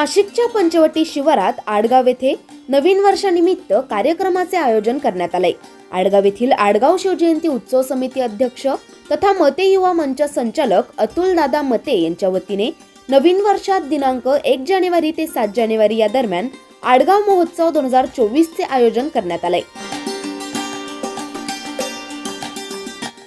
नाशिकच्या पंचवटी शिवारात आडगाव येथे नवीन वर्षानिमित्त कार्यक्रमाचे आयोजन करण्यात आले. आडगाव येथील आडगाव शिवजयंती उत्सव समिती अध्यक्ष तथा मते युवा मंच संचालक अतुल दादा मते यांच्या वतीने नवीन वर्षात दिनांक एक जानेवारी ते सात जानेवारी या दरम्यान आडगाव महोत्सव दोन हजार चोवीसचे आयोजन करण्यात आले.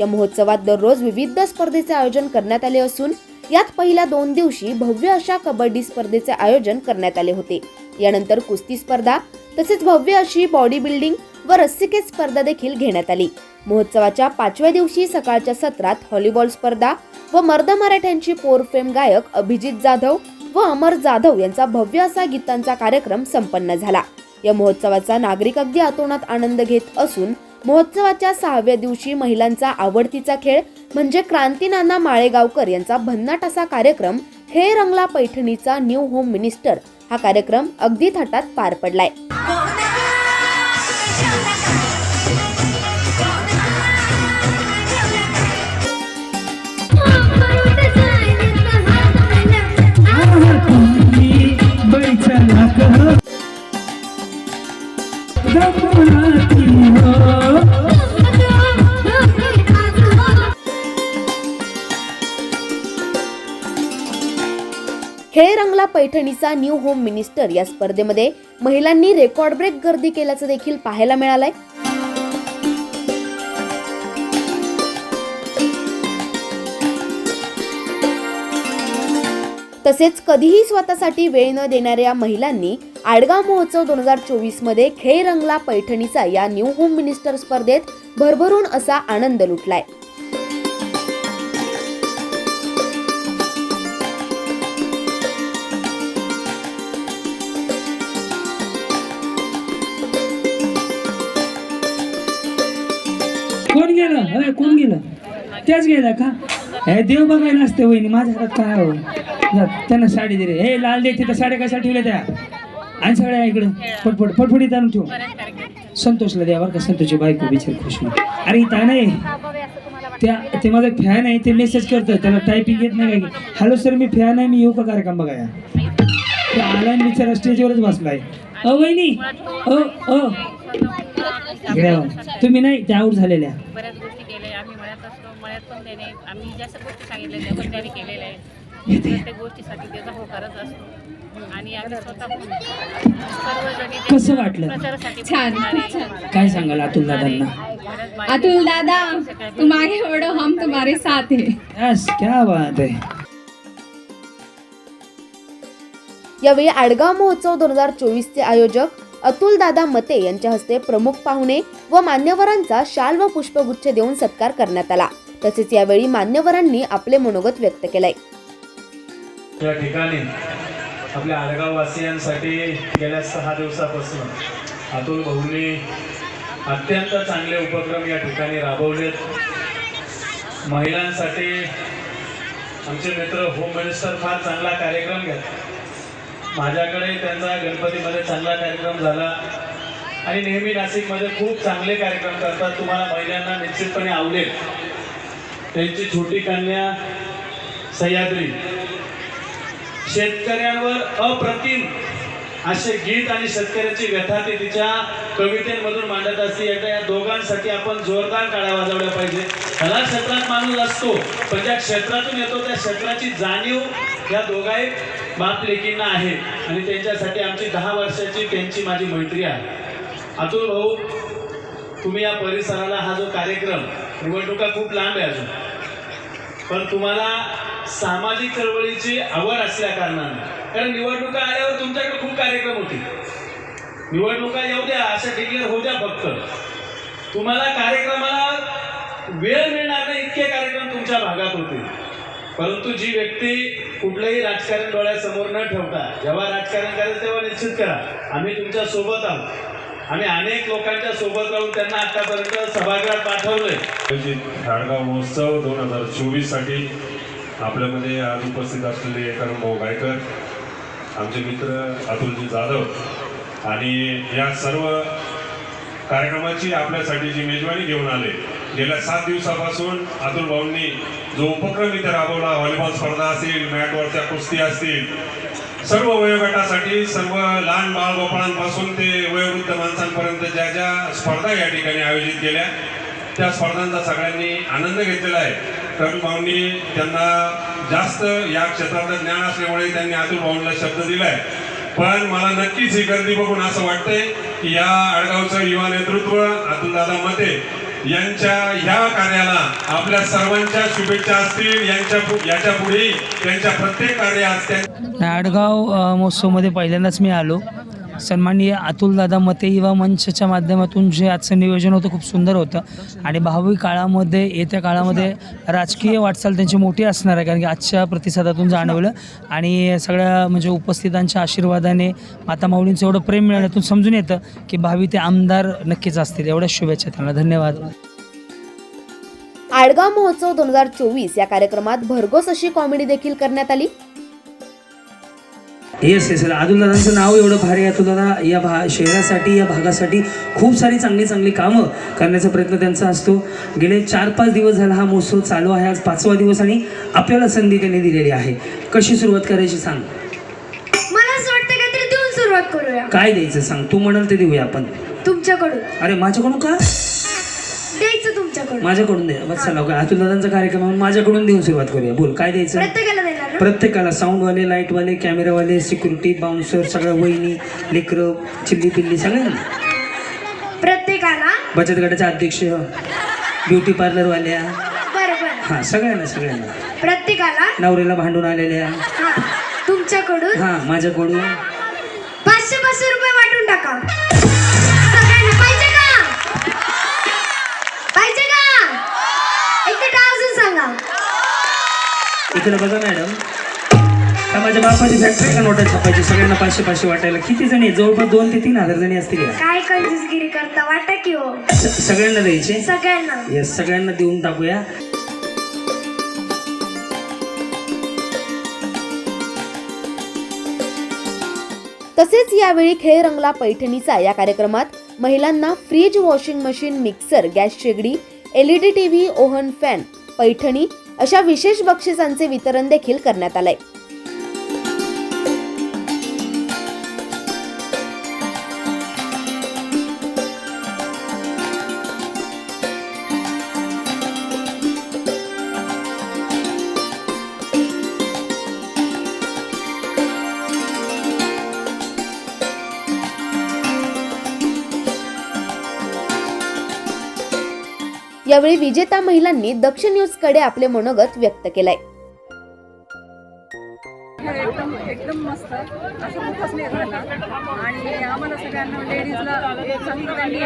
या महोत्सवात दररोज विविध स्पर्धेचे आयोजन करण्यात आले असून यात पहिल्या दोन दिवशी भव्य अशा कबड्डी स्पर्धेचे आयोजन करण्यात आले होते. यानंतर कुस्ती स्पर्धा तसेच भव्य अशी बॉडी बिल्डिंग व रस्सिकेच स्पर्धा देखील घेण्यात आली. महोत्सवाच्या पाचव्या दिवशी सकाळच्या सत्रात व्हॉलीबॉल स्पर्धा व मर्द मराठ्यांची पोर फेम गायक अभिजित जाधव व अमर जाधव यांचा भव्य असा गीतांचा कार्यक्रम संपन्न झाला. या महोत्सवाचा नागरिक अगदी आतोनात आनंद घेत असून महोत्सवाच्या सहाव्या दिवशी महिलांचा आवडतीचा खेळ म्हणजे क्रांतीनाना माळेगावकर यांचा भन्नाट असा कार्यक्रम हे रंगला पैठणीचा न्यू होम मिनिस्टर हा कार्यक्रम अगदी थाटात पार पडलाय. चांगला पैठणीचा न्यू होम मिनिस्टर या स्पर्धेमध्ये महिलांनी रेकॉर्ड ब्रेक गर्दी केल्याचं देखील पाहायला मिळालंय. तसेच कधीही स्वतःसाठी वेळ न देणाऱ्या महिलांनी आडगाव महोत्सव दोन हजार चोवीसमध्ये खेळ रंगला पैठणीचा या न्यू होम मिनिस्टर स्पर्धेत भरभरून असा आनंद लुटलाय. त्याच गेला का? हे देव बघायला असते वहिनी माझ्या हातात काय हो त्यांना साडी दिली हे लाल दे तिथं साड्या कशा ठेवल्या त्या? आणि साड्या इकडं. फटफट फटफटीत आणून ठेव. संतोषला द्या बरं का संतोषची बायको बिचार खुश होईल. अरे इथं नाही त्या ते माझा फॅन आहे ते मेसेज करतं त्याला टायपिंग येत नाही काय हॅलो सर मी फॅन आहे मी येऊ का कार्यक्रम बघाया तो आला आणि बिचारा स्टेजवरच बसलाय. अ वहिनी अ अ. तुम्ही नाही त्या आऊट झालेल्या. बऱ्याच गोष्टी केल्या. आम्ही मळ्यात असतो. मळ्यात पण त्याने आम्ही ज्या गोष्टी सांगितल्या त्या पण त्याने केलेल्या आहेत. प्रत्येक गोष्टीसाठी त्याचा होकारच असतो. आणि आम्ही स्वतः सर्वजणी ते कसं वाटलं? प्रचारासाठी छान. काय सांगाल अतुल दादांना? अतुल दादा तुम आगे बढ़ो हम तुम्हारे साथ हैं यस क्या बात है यावेळी आडगाव महोत्सव दोन हजार चोवीसचे आयोजक अतुल दादा मते यांच्या हस्ते प्रमुख पाहुणे व मान्यवरांचा शाल व पुष्पगुच्छ देऊन सत्कार करण्यात आला. तसेच यावेळी मान्यवरांनी आपले मनोगत व्यक्त केलंय. या ठिकाणी आपल्या आडगाव वासियांसाठी गेल्या सहा दिवसापासून अतुल भाऊंनी अत्यंत चांगले उपक्रम या ठिकाणी राबवलेत. महिलांसाठी आमचे मित्र होम मिनिस्टर फार चांगला कार्यक्रम घेत. माझ्याकडे त्यांचा गणपतीमध्ये चांगला कार्यक्रम झाला. आणि नेहमी नाशिकमध्ये खूप चांगले कार्यक्रम करतात. तुम्हाला महिलांना निश्चितपणे आवडेल. त्यांची छोटी कन्या सह्याद्री. शेतकऱ्यांवर अप्रतिम असे गीत आणि शेतकऱ्याची व्यथा ती तिच्या कवितेमधून मांडत असते. याच्या या दोघांसाठी आपण जोरदार टाळ्या वाजवल्या पाहिजे. कला क्षेत्रात माणूस असतो पण ज्या क्षेत्रातून येतो त्या क्षेत्राची जाणीव या दोघाही बाप लेकींना आहे आणि त्यांच्यासाठी आमची दहा वर्षाची त्यांची माझी मैत्री आहे. अतुल भाऊ तुम्ही या परिसराला हा जो कार्यक्रम निवडणुका खूप लांब आहे अजून. पण तुम्हाला सामाजिक चळवळीची आवड असल्या कारणानं कारण निवडणुका आल्यावर तुमच्याकडे खूप कार्यक्रम होतील. निवडणुका येऊ द्या अशा डिक्लेअर होऊ द्या फक्त. तुम्हाला कार्यक्रमाला वेळ मिळणार नाही इतके कार्यक्रम तुमच्या भागात होते परंतु जी व्यक्ती कुठलंही राजकारण डोळ्यासमोर न ठेवता जेव्हा राजकारण करायचं तेव्हा निश्चित करा. आम्ही तुमच्यासोबत आहोत. आम्ही अनेक लोकांच्या सोबत राहून त्यांना आतापर्यंत सभागृहात पाठवलंय. आयोजित झाडगाव महोत्सव दोन हजार चोवीससाठी आपल्यामध्ये आज उपस्थित असलेले करण भाऊ गायकर आमचे मित्र अतुलजी जाधव आणि या सर्व कार्यक्रमाची आपल्यासाठी जी मेजवानी घेऊन आले गेल्या सात दिवसापासून अतुल भाऊंनी जो उपक्रम इथे राबवला व्हॉलीबॉल स्पर्धा असतील मॅटवरच्या कुस्ती असतील सर्व वयोगटासाठी सर्व लहान बाळगोपाळांपासून ते वयोवृद्ध माणसांपर्यंत ज्या ज्या स्पर्धा या ठिकाणी आयोजित केल्या त्या स्पर्धांचा सगळ्यांनी आनंद घेतलेला आहे. करण भाऊंनी त्यांना जास्त या क्षेत्रातलं ज्ञान असल्यामुळे त्यांनी अतुल भाऊंना शब्द दिलाय. पण मला नक्कीच ही गर्दी बघून असं वाटतंय की या आडगावचं युवा नेतृत्व अतुलदादा मते यांच्या ह्या कार्याला आपल्या सर्वांच्या शुभेच्छा असतील. यांच्या याच्यापुढे त्यांच्या प्रत्येक कार्यात त्या आडगाव महोत्सवमध्ये पहिल्यांदाच मी आलो. सन्माननीय अतुलदादा मते युवा मंचच्या माध्यमातून जे आजचं नियोजन होतं खूप सुंदर होतं. आणि भावी काळामध्ये येत्या काळामध्ये राजकीय वाटचाल त्यांची मोठी असणार आहे कारण की आजच्या प्रतिसादातून जाणवलं. आणि सगळ्या म्हणजे उपस्थितांच्या आशीर्वादाने माता माऊलींचं एवढं प्रेम मिळाल्यातून समजून येतं की भावी ते आमदार नक्कीच असतील. एवढ्या शुभेच्छा त्यांना. धन्यवाद. आडगाव महोत्सव दोन हजार चोवीस या कार्यक्रमात भरघोस अशी कॉमेडी देखील करण्यात आली. येस येस अतुल दादांचं नाव एवढं भारी आहे. दादा या भा शहरासाठी या भागासाठी खूप सारी चांगली चांगली कामं करण्याचा प्रयत्न त्यांचा असतो. गेले चार पाच दिवस झाला हा महोत्सव चालू आहे. आज पाचवा दिवस आणि आपल्याला संधी त्यांनी दिलेली आहे. कशी सुरुवात करायची सांग. मला असं वाटतं काहीतरी देऊन सुरुवात करूया. काय द्यायचं सांग? तू म्हणाल ते देऊया आपण. तुमच्याकडून. अरे माझ्याकडून का? द्यायचं तुमच्याकडून. माझ्याकडून दे बस चला अतुल दादांचा कार्यक्रम आहे, माझ्याकडून देऊन सुरुवात करूया. बोल काय द्यायचं? ना? प्रत्येकाला साऊंडवाले लाईटवाले कॅमेरावाले सिक्युरिटी बाउन्सर सगळं वहिनी लेकरं चिल्ली पिल्ली सगळ्यांना. प्रत्येकाला? बचत गटाचे अध्यक्ष ब्युटी पार्लरवाल्या हां सगळ्यांना सगळ्यांना. प्रत्येकाला? नवऱ्याला भांडून आलेल्या. हा. तुमच्याकडून? हां माझ्याकडून. पाचशे पाचशे रुपये वाटून टाका. सगळ्यांना पाहिजे का? पाहिजे का? एक तर अजून सांगा. इकडे बघा मॅडम. का माझ्या बापाची फॅक्टरी का नोटा छापायची? सगळ्यांना पाचशे पाचशे वाटायला. किती जणी? जवळपास दोन ते तीन हजार जणी असतील. काय कंजूसगिरी करता? वाटा की हो. स- सगळ्यांना द्यायचे? सगळ्यांना. येस सगळ्यांना देऊन टाकूया. तसेच यावेळी खेळ रंगला पैठणीचा या कार्यक्रमात महिलांना fridge washing machine mixer gas शेगडी LED TV oven fan Paithani अशा विशेष बक्षिसांचे वितरण देखील करण्यात आलंय. यावेळी विजेता महिलांनी दक्ष न्यूजकडे आपले मनोगत व्यक्त केलंय. एकदम एकदम मस्त. असं कुठंच नाही आम्हाला सगळ्यांना लेडीजला चांगलं त्यांनी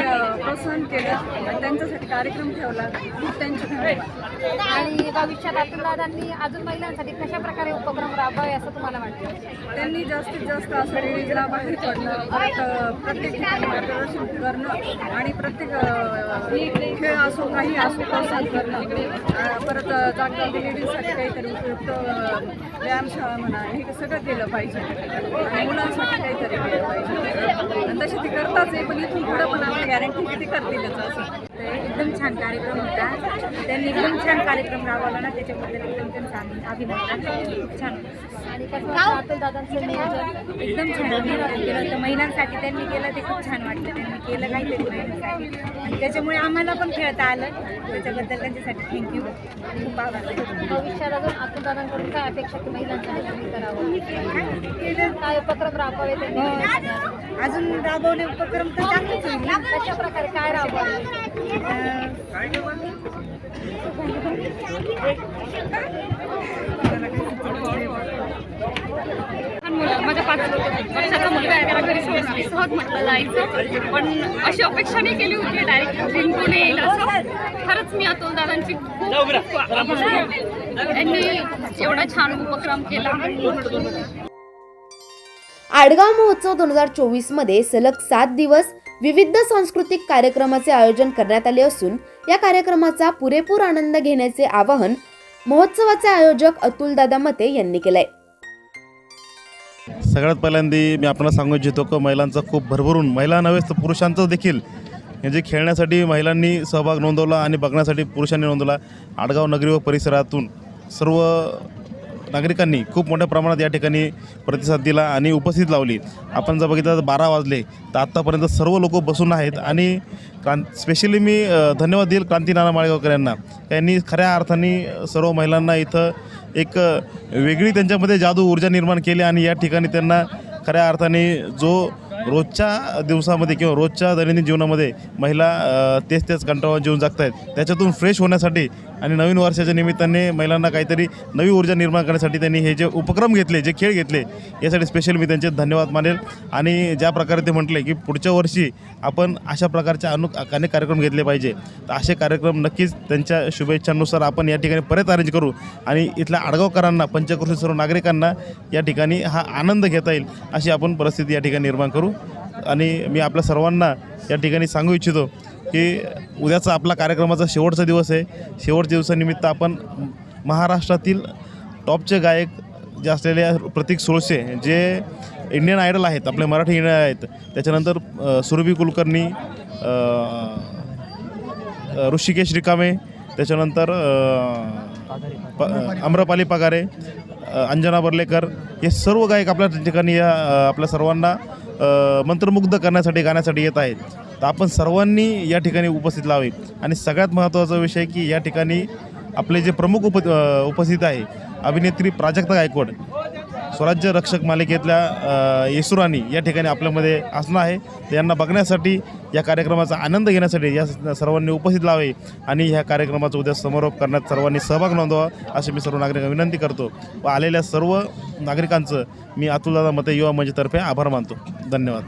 प्रोत्साहन केलं आणि त्यांच्यासाठी कार्यक्रम ठेवला. खूप त्यांचे धन्यवाद. आणि भविष्यात अतुलदादांनी अजून महिलांसाठी कशा प्रकारे उपक्रम राबवावे असं तुम्हाला वाटतं? त्यांनी जास्तीत जास्त असं लेडीजला बाहेर पडणं परत प्रत्येक ठिकाणी मार्गदर्शन करणं आणि प्रत्येक खेळ असो काही असो प्रोत्साहन करणं. परत जागोजागी लेडीजसाठी काहीतरी उपयुक्त व्यायामशाळा म्हणा हे सगळं केलं पाहिजे. आणि मुलांसाठी काहीतरी केलं पाहिजे. आणि तसे ते करताच आहे पण इथून पुढं पण आम्हाला गॅरंटी किती करतीलच असं. एकदम छान कार्यक्रम होता. त्यांनी एकदम छान कार्यक्रम राबवला ना त्याच्याबद्दल एकदम छान आम्ही अभिनंदन. खूप छान. आणि कसं दादांचं नियोजन. एकदम छान केलं तर महिलांसाठी त्यांनी केलं ते खूप छान वाटलं. त्यांनी केलं काहीतरी महिलांसाठी. आणि त्याच्यामुळे आम्हाला पण खेळता आलं. त्याच्याबद्दल त्यांच्यासाठी थँक्यू खूप आभार. भविष्यात अजून अतुल दादांकडून काय अपेक्षा की महिलांसाठी करावं? काय उपक्रम राबवावे त्यांनी? अजून राबवले उपक्रम तर चांगलेच होईल कशा प्रकारे काय राबवावे? लहान मुलं माझ्या पाच वर्षाचा मुलगा आहे त्याला घरी सहज सहज म्हटलं जायचं. पण अशी अपेक्षा नाही केली होती डायरेक्ट जिंकून येईल असं. खरंच मी अतुल दादांची खूप. त्यांनी एवढा छान उपक्रम केला. आडगाव महोत्सव दोन हजार चोवीसमध्ये सलग सात दिवस विविध सांस्कृतिक कार्यक्रमाचे आयोजन करण्यात आले असून या कार्यक्रमाचा पुरेपूर आनंद घेण्याचे आवाहन महोत्सवाचे आयोजक अतुलदादा मते यांनी केलंय. सगळ्यात पहिल्यांदा मी आपल्याला सांगू इच्छितो की महिलांचा खूप भरभरून महिला नव्हेच तर पुरुषांचं देखील. म्हणजे खेळण्यासाठी महिलांनी सहभाग नोंदवला आणि बघण्यासाठी पुरुषांनी नोंदवला आडगाव नगरी व परिसरातून सर्व नागरिकांनी खूप मोठ्या प्रमाणात या ठिकाणी प्रतिसाद दिला आणि उपस्थित लावली. आपण जर बघितलं तर बारा वाजले तर आत्तापर्यंत सर्व लोक बसून आहेत आणि क्रां स्पेशली मी धन्यवाद देईल क्रांती नाना माळेगावकर यांना. त्यांनी खऱ्या अर्थाने सर्व महिलांना इथं एक वेगळी त्यांच्यामध्ये जादू ऊर्जा निर्माण केली आणि या ठिकाणी त्यांना खऱ्या अर्थाने जो रोजच्या दिवसामध्ये किंवा रोजच्या दैनंदिन जीवनामध्ये महिला तेच तेच कंटाळून जीवन जगत आहेत त्याच्यातून फ्रेश होण्यासाठी आणि नवीन वर्षाच्या निमित्ताने महिलांना काहीतरी नवी ऊर्जा निर्माण करण्यासाठी त्यांनी हे जे उपक्रम घेतले जे खेळ घेतले यासाठी स्पेशल मी त्यांचे धन्यवाद मानेल. आणि ज्या प्रकारे ते म्हटले की पुढच्या वर्षी आपण अशा प्रकारचे अनु अनेक कार्यक्रम घेतले पाहिजे. तर असे कार्यक्रम नक्कीच त्यांच्या शुभेच्छांनुसार आपण या ठिकाणी परत अरेंज करू. आणि इथल्या आडगावकरांना पंचकृषी सर्व नागरिकांना या ठिकाणी हा आनंद घेता येईल अशी आपण परिस्थिती या ठिकाणी निर्माण करू. आणि मी आपल्या सर्वांना या ठिकाणी सांगू इच्छितो की उद्याचा आपला कार्यक्रमाचा शेवटचा दिवस आहे. शेवटच्या दिवसानिमित्त आपण महाराष्ट्रातील टॉपचे गायक जे असलेले प्रतीक सोळसे जे इंडियन आयडल आहेत आपले मराठी इंडियन आहेत त्याच्यानंतर सुरभी कुलकर्णी ऋषिकेश रिकामे त्याच्यानंतर अ, प अम्रपाली पगारे अंजना बर्लेकर हे सर्व गायक आपल्या ठिकाणी या आपल्या सर्वांना मंत्रमुग्ध करण्यासाठी गाण्यासाठी येत आहेत. तर आपण सर्वांनी या ठिकाणी उपस्थित लावे. आणि सगळ्यात महत्त्वाचा विषय की या ठिकाणी आपले जे प्रमुख उप उपस्थित आहे अभिनेत्री प्राजक्ता गायकवाड स्वराज्य रक्षक मालिकेतल्या येसुराणी या ठिकाणी आपल्यामध्ये असणं आहे. तर यांना बघण्यासाठी या कार्यक्रमाचा आनंद घेण्यासाठी या सर्वांनी उपस्थित लावे आणि ह्या कार्यक्रमाचा उद्या समारोप करण्यात सर्वांनी सहभाग नोंदवा अशी मी सर्व नागरिकांना विनंती करतो. व आलेल्या सर्व नागरिकांचं मी अतुलदादा मते युवा मंचतर्फे आभार मानतो. धन्यवाद.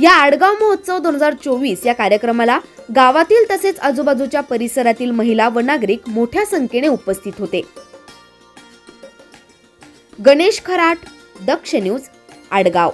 या आडगाव महोत्सव दोन हजार चोवीस या कार्यक्रमाला गावातील तसेच आजूबाजूच्या परिसरातील महिला व नागरिक मोठ्या संख्येने उपस्थित होते. गणेश खराट दक्ष न्यूज आडगाव.